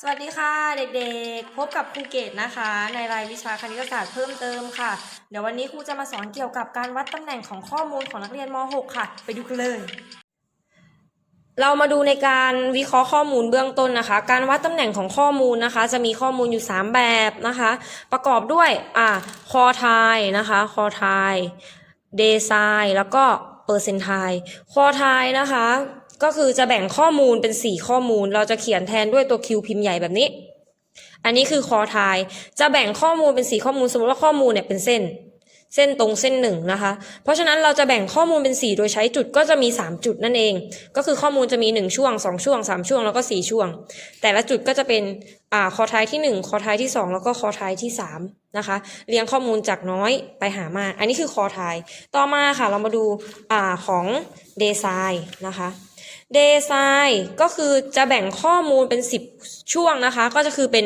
สวัสดีค่ะเด็กๆ พบกับครูเกตนะคะ ในรายวิชาคณิตศาสตร์เพิ่มเติมค่ะ เดี๋ยววันนี้ครูจะมาสอนเกี่ยวกับการวัดตำแหน่งของข้อมูลของนักเรียนม .6 ค่ะ ไปดูกันเลย เรามาดูในการวิเคราะห์ข้อมูลเบื้องต้นนะคะ การวัดตำแหน่งของข้อมูลนะคะ จะมีข้อมูลอยู่ 3 แบบนะคะ ประกอบด้วยอ่าคอไทยนะคะคอไทยเดซายแล้วก็เปอร์เซนไทคอไทยนะคะ ก็คือจะแบ่งข้อมูลเป็น 4 ข้อมูล เราจะเขียนแทนด้วยตัวคิวพิมพ์ใหญ่แบบนี้ อันนี้คือคอไทยจะแบ่งข้อมูลเป็น 4 ข้อมูล สมมติว่าข้อมูลเนี่ยเป็นเส้น เส้นตรงเส้นหนึ่งนะคะ เพราะฉะนั้นเราจะแบ่งข้อมูลเป็น 4 โดยใช้จุดก็จะมี 3 จุดนั่นเอง ก็คือข้อมูลจะมี 1 ช่วง 2 ช่วง 3 ช่วงแล้วก็ 4 ช่วง แต่ละจุดก็จะเป็นอ่าคอทายที่ 1 คอทายที่ 2 แล้วก็คอทายที่ 3 นะคะ เรียงข้อมูลจากน้อยไปหามาก อันนี้คือคอทาย ต่อมาค่ะเรามาดูอ่าของเดซายนะคะ เดซายก็คือจะแบ่งข้อมูลเป็น 10 ช่วงนะคะ ก็จะคือเป็น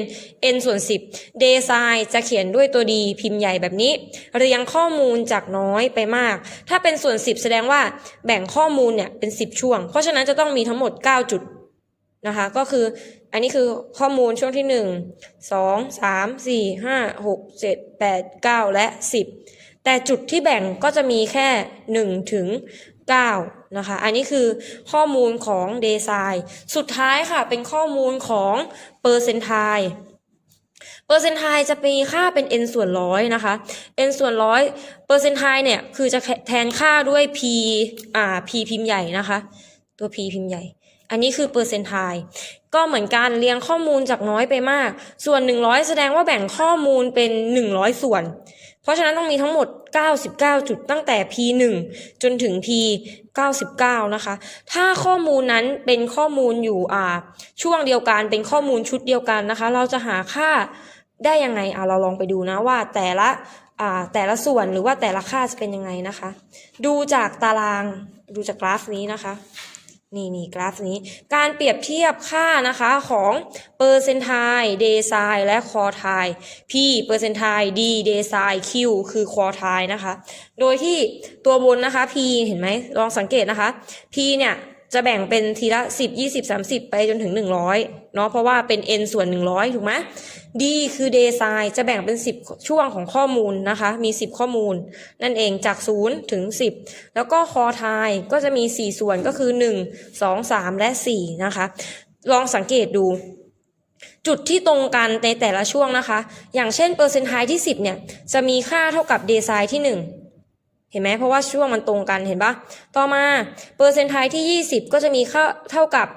n ส่วน 10เดซายจะเขียนด้วยตัวดีพิมพ์ใหญ่แบบนี้ เรียงข้อมูลจากน้อยไปมาก ถ้าเป็นส่วน 10 แสดงว่าแบ่งข้อมูลเนี่ยเป็น 10 ช่วง เพราะฉะนั้นจะต้องมีทั้งหมด 9 จุดนะคะ ก็คืออันนี้คือข้อมูลช่วงที่ 1 2 3 4 5 6 7 8 9 และ 10 แต่จุดที่แบ่งก็จะมีแค่ 1 ถึง 9นะคะ อันนี้คือข้อมูลของเดซายสุดท้ายค่ะเป็นข้อมูลของเปอร์เซนทายเปอร์เซนทจะมีค่าเป็น n ส่วนร้อยนะคะ n ส่วนร้อยเปอร์เซนทเนี่ยคือจะแทนค่าด้วย p อ่า p พิมพ์ใหญ่นะคะ ตัว p พิมพ์ใหญ่ อันนี้คือเปอร์เซนทายก็เหมือนกันเรียงข้อมูลจากน้อยไปมาก ส่วน 100 แสดงว่าแบ่งข้อมูลเป็น 100 ส่วน เพราะฉะนั้นต้องมีทั้งหมด 99 จุดตั้งแต่ P1 จนถึง P99 นะคะ ถ้าข้อมูลนั้นเป็นข้อมูลอยู่อ่า ช่วงเดียวกันเป็นข้อมูลชุดเดียวกันนะคะ เราจะหาค่าได้ยังไงอ่าเราลองไปดูนะว่าแต่ละอ่าแต่ละส่วนหรือว่าแต่ละค่าจะเป็นยังไงนะคะ ดูจากตารางดูจากกราฟนี้นะคะ นี่นี่กราฟนี้ การเปรียบเทียบค่านะคะของเปอร์เซนทายเดซายและคอทาย P เปอร์เซนทาย D เดซาย Q คือคอทายนะคะ โดยที่ตัวบนนะคะ P เห็นไหมลองสังเกตนะคะ P เนี่ย จะแบ่งเป็นทีละ 10 20 30 ไปจนถึง 100เนาะเพราะว่าเป็น n ส่วน 100 ถูกไหม D คือ day size จะแบ่งเป็น 10 ช่วงของข้อมูลนะคะ มี 10 ข้อมูล นั่นเองจาก 0 ถึง 10 แล้วก็ core time ก็จะมี 4 ส่วนก็คือ 1 2 3 และ 4 นะคะ ลองสังเกตดูจุดที่ตรงกันในแต่ละช่วงนะคะ อย่างเช่นเปอร์เซนต์ไทที่ 10 เนี่ย จะมีค่าเท่ากับ day size ที่ 1 เห็นไหมเพราะว่าช่วงมันตรงกันเห็นปะต่อมาเปอร์เซนต์ไทที่ 20 ก็จะมีค่าเท่ากับ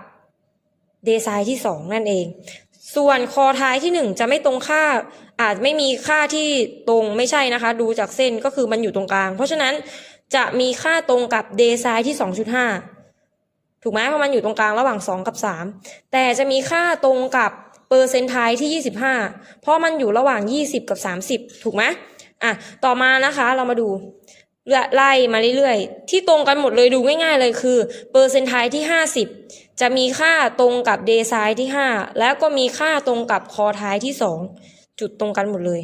day size ที่ 2 นั่นเอง ส่วนคอท้ายที่ 1 จะไม่ตรงค่าอาจไม่มีค่าที่ตรงไม่ใช่นะคะ ดูจากเส้นก็คือมันอยู่ตรงกลาง เพราะฉะนั้นจะมีค่าตรงกับ day size ที่ 2.5 ถูกไหมเพราะมันอยู่ตรงกลางระหว่าง 2 กับ 3 แต่จะมีค่าตรงกับเปอร์เซนต์ไทที่ 25 เพราะมันอยู่ระหว่าง 20 กับ 30 ถูกไหมอะต่อมานะคะเรามาดู ไล่มาเรื่อยๆ ที่ตรงกันหมดเลยดูง่ายๆเลยคือเปอร์เซนต์ไทที่ 50 จะมีค่าตรงกับเดซด์ที่ 5 แล้วก็มีค่าตรงกับคอท้ายที่ 2 จุดตรงกันหมดเลย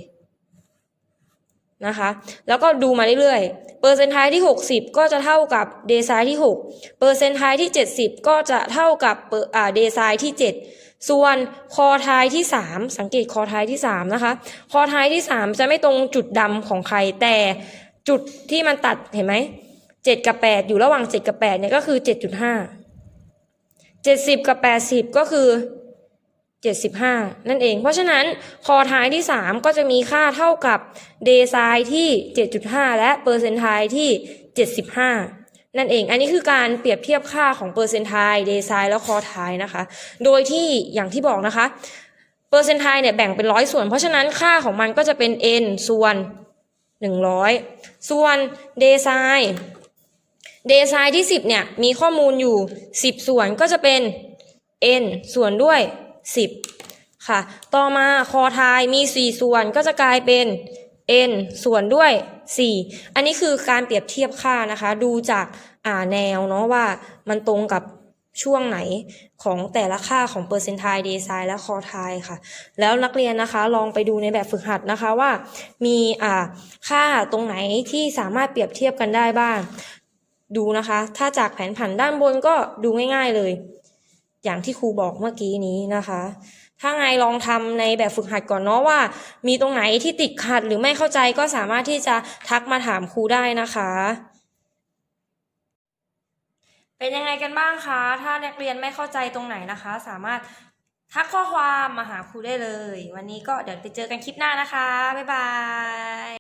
นะคะ แล้วก็ดูมาเรื่อยๆ เปอร์เซนต์ไทที่ 60 ก็จะเท่ากับเดซด์ที่ 6 เปอร์เซนต์ไทที่ 70 ก็จะเท่ากับเปอร์อ่าเดย์ไซด์ที่ 7 ส่วนคอท้ายที่ 3 สังเกตคอท้ายที่ 3 นะคะ คอท้ายที่ 3 จะไม่ตรงจุดดำของใครแต่ จุดที่มันตัดเห็นไหมเจ็ดกับแปดอยู่ระหว่างเจ็ดกับแปดเนี่ยก็คือเจ็ดจุดห้าเจ็ดสิบกับแปดสิบก็คือเจ็ดสิบห้านั่นเอง เพราะฉะนั้นคอท้ายที่สามก็จะมีค่าเท่ากับเดซายที่เจ็ดจุดห้าและเปอร์เซนต์ไทที่เจ็ดสิบห้านั่นเอง อันนี้คือการเปรียบเทียบค่าของเปอร์เซนต์ไทเดซายแล้วคอท้ายนะคะ โดยที่อย่างที่บอกนะคะเปอร์เซนต์ไทเนี่ยแบ่งเป็นร้อยส่วน เพราะฉะนั้นค่าของมันก็จะเป็น n ส่วน หนึ่งร้อยส่วนเดซายเดซายที่สิบเนี่ย มีข้อมูลอยู่สิบส่วนก็จะเป็น n ส่วนด้วยสิบค่ะ ต่อมาคอทายมีสี่ส่วนก็จะกลายเป็น n ส่วนด้วยสี่อันนี้คือการเปรียบเทียบค่านะคะ ดูจากอ่าแนวเนาะว่ามันตรงกับ ช่วงไหนของแต่ละค่าของเปอร์เซนต์ไทเดซายและคอทายค่ะ แล้วนักเรียนนะคะลองไปดูในแบบฝึกหัดนะคะว่า มีอ่าค่าตรงไหนที่สามารถเปรียบเทียบกันได้บ้าง ดูนะคะ ถ้าจากแผนผันด้านบนก็ดูง่าย ๆเลย อย่างที่ครูบอกเมื่อกี้นี้นะคะ ถ้าไงลองทำในแบบฝึกหัดก่อนเนาะว่า มีตรงไหนที่ติดขัดหรือไม่เข้าใจก็สามารถที่จะทักมาถามครูได้นะคะ เป็นยังไงกันบ้างคะ ถ้านักเรียนไม่เข้าใจตรงไหนนะคะ สามารถทักข้อความมาหาครูได้เลย วันนี้ก็เดี๋ยวไปเจอกันคลิปหน้านะคะ บ๊ายบาย